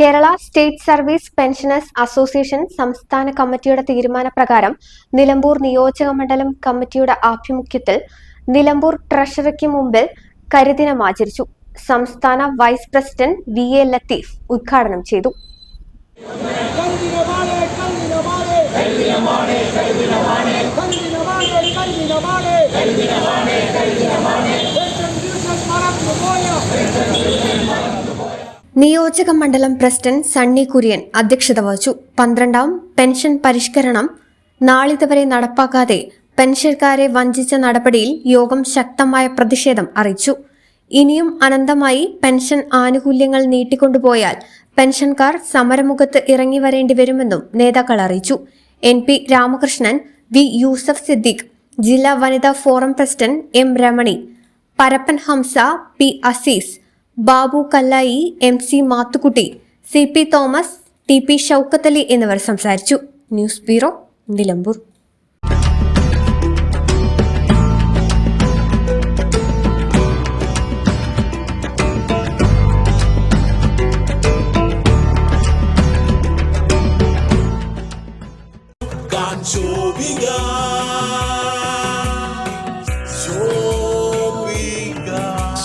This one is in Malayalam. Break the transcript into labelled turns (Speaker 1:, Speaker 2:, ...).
Speaker 1: Kerala state service pensioners association സംസ്ഥാന കമ്മിറ്റിയുടെ തീരുമാനപ്രകാരം നിലമ്പൂർ നിയോജക മണ്ഡലം കമ്മിറ്റിയുടെ ആഭിമുഖ്യത്തിൽ നിലമ്പൂർ ട്രഷറിക്ക് മുമ്പിൽ കരിദിനം ആചരിച്ചു. സംസ്ഥാന vice president V A Latheef ഉദ്ഘാടനം ചെയ്തു. നിയോജക മണ്ഡലം പ്രസിഡന്റ് സണ്ണി കുര്യൻ അധ്യക്ഷത വഹിച്ചു. പന്ത്രണ്ടാം പെൻഷൻ പരിഷ്കരണം. നാളിതുവരെ നടപ്പാക്കാതെ പെൻഷൻകാരെ വഞ്ചിച്ച നടപടിയിൽ യോഗം ശക്തമായ പ്രതിഷേധം അറിയിച്ചു. ഇനിയും അനന്തമായി പെൻഷൻ ആനുകൂല്യങ്ങൾ നീട്ടിക്കൊണ്ടുപോയാൽ പെൻഷൻകാർ സമരമുഖത്ത് ഇറങ്ങി വരേണ്ടി വരുമെന്നും നേതാക്കൾ അറിയിച്ചു. N P Ramakrishnan V Yusuf Siddique ജില്ലാ വനിതാ forum president M Ramani Parappan Hamza P Azeez Babu Kallayi M C Mathukutty C P Thomas T P Shoukathali എന്നിവർ സംസാരിച്ചു news bureau Nilambur.